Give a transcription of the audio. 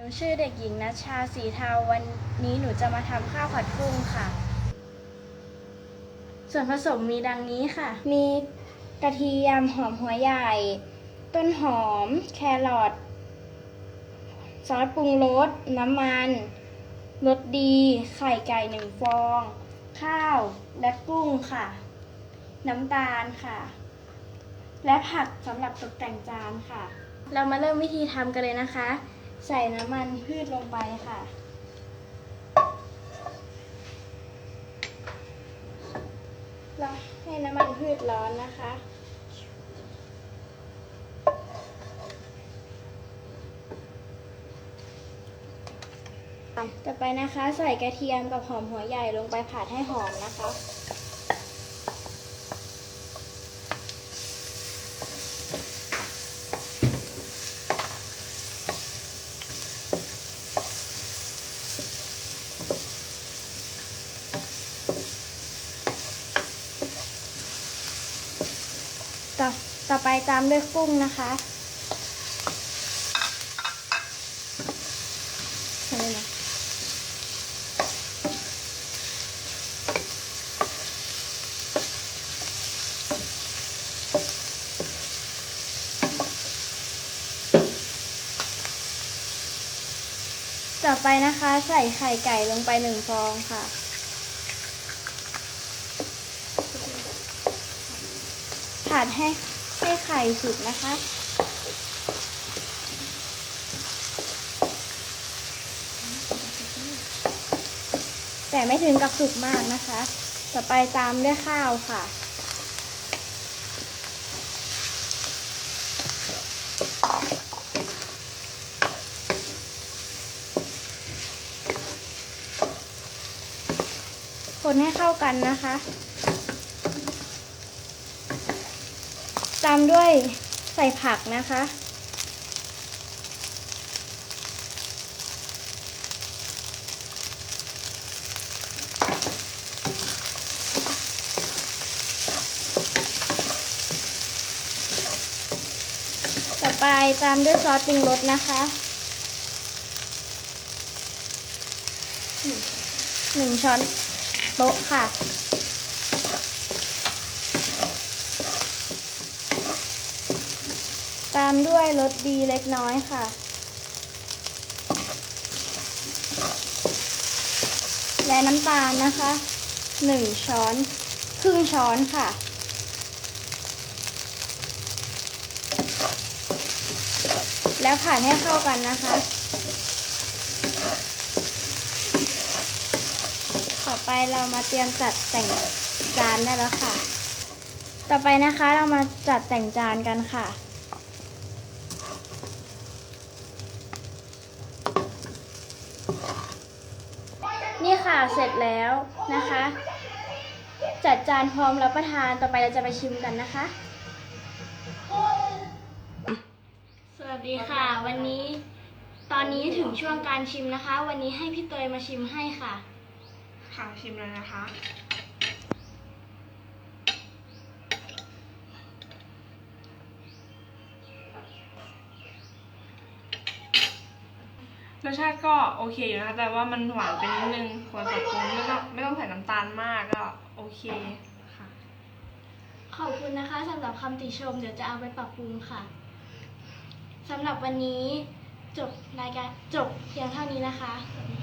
หนูชื่อเด็กหญิงนัชชาสีเทาวันนี้หนูจะมาทำข้าวผัดกุ้งค่ะ ส่วนผสมมีดังนี้ค่ะ มีกระเทียมหอมหัวใหญ่ ต้นหอม แครอทซอสปรุงรสน้ำมันรสดี ไข่ไก่หนึ่งฟอง ข้าวและกุ้งค่ะ น้ำตาลค่ะ และผักสำหรับตกแต่งจานค่ะ เรามาเริ่มวิธีทำกันเลยนะคะ ใส่น้ำมันพืชลงไปค่ะ เราให้น้ำมันพืชร้อนนะคะ ต่อไปนะคะ ใส่กระเทียมกับหอมหัวใหญ่ลงไปผัดให้หอมนะคะ ต่อต่อไปตามด้วยกุ้งนะคะใช่ไหมนะต่อไปนะคะ ใส่ไข่ไก่ลงไปหนึ่งฟองค่ะ ผัดให้ให้ไข่สุกนะคะ แต่ไม่ถึงกับสุกมากนะคะ ต่อไปตามด้วยข้าวค่ะคนให้เข้ากันนะคะ ตามด้วยใส่ผักนะคะ ต่อไปตามด้วยซอสปรุงรสนะคะหนึ่งช้อนโต๊ะค่ะ ตามด้วยรสดีเล็กน้อยค่ะ และน้ำตาลนะคะหนึ่งช้อนครึ่งช้อนค่ะ แล้วผัดให้เข้ากันนะคะ ต่อไปเรามาเตรียมจัดแต่งจานได้แล้วค่ะ ต่อไปนะคะเรามาจัดแต่งจานกันค่ะ นี่ค่ะเสร็จแล้วนะคะ จัดจานพร้อมรับประทานต่อไปเราจะไปชิมกันนะคะ สวัสดีค่ะ วันนี้ตอนนี้ถึงช่วงการชิมนะคะ วันนี้ให้พี่เตยมาชิมให้ค่ะ ค่ะชิมเลยนะคะ รสชาติก็โอเคอยู่นะคะ แต่ว่ามันหวานไปนิดนึงควรปรับปรุงไม่ต้องไม่ต้องใส่น้ำตาลมากก็โอเคค่ะ ขอบคุณนะคะสำหรับคำติชม เดี๋ยวจะเอาไปปรับปรุงค่ะสำหรับวันนี้จบรายการจบเพียงเท่านี้นะคะสวัสดี